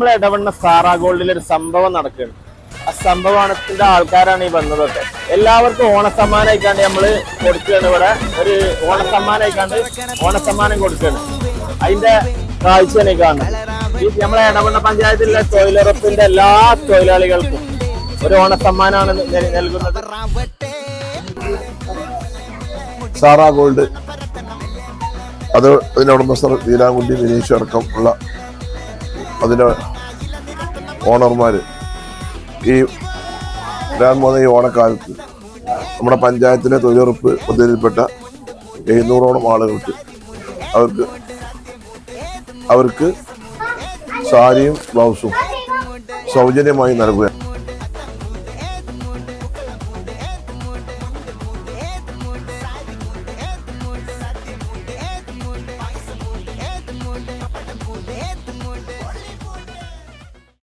നമ്മൾ ഇടപെടുന്ന സാറാ ഗോൾഡിൽ ഒരു സംഭവം നടക്കുകയാണ്. ആ സംഭവത്തിന്റെ ആൾക്കാരാണ് ഈ വന്നതൊക്കെ എല്ലാവർക്കും ഓണസമ്മാനമായിക്കാണ്ട് നമ്മൾ കൊടുക്കുകയാണ് ഇവിടെ. ഒരു ഓണസമ്മാനമായിക്കാണ്ട് ഓണസമ്മാനം കൊടുക്കുകയാണ്. അതിന്റെ കാഴ്ചയാണ് കാണുന്നത് ഈ നമ്മളെ ഇടപെടുന്ന പഞ്ചായത്തിലെ തൊഴിലുറപ്പിന്റെ എല്ലാ തൊഴിലാളികൾക്കും ഒരു ഓണസമ്മാനമാണ് സമ്മാനമാണ് നൽകുന്നത്. Sara gold. അത് അതിന്റെ ഉടമസ്ഥർ വീരാങ്കുണ്ടി വിനീഷ് അടക്കം ഉള്ള അതിന്റെ ഓണർമാർ ഈ പോകുന്ന ഈ ഓണക്കാലത്ത് നമ്മുടെ പഞ്ചായത്തിലെ തൊഴിലുറപ്പ് പദ്ധതിയിൽപ്പെട്ട എഴുന്നൂറോളം ആളുകൾക്ക് അവർക്ക് അവർക്ക് സാരിയും ബ്ലൗസും സൗജന്യമായി നൽകുക.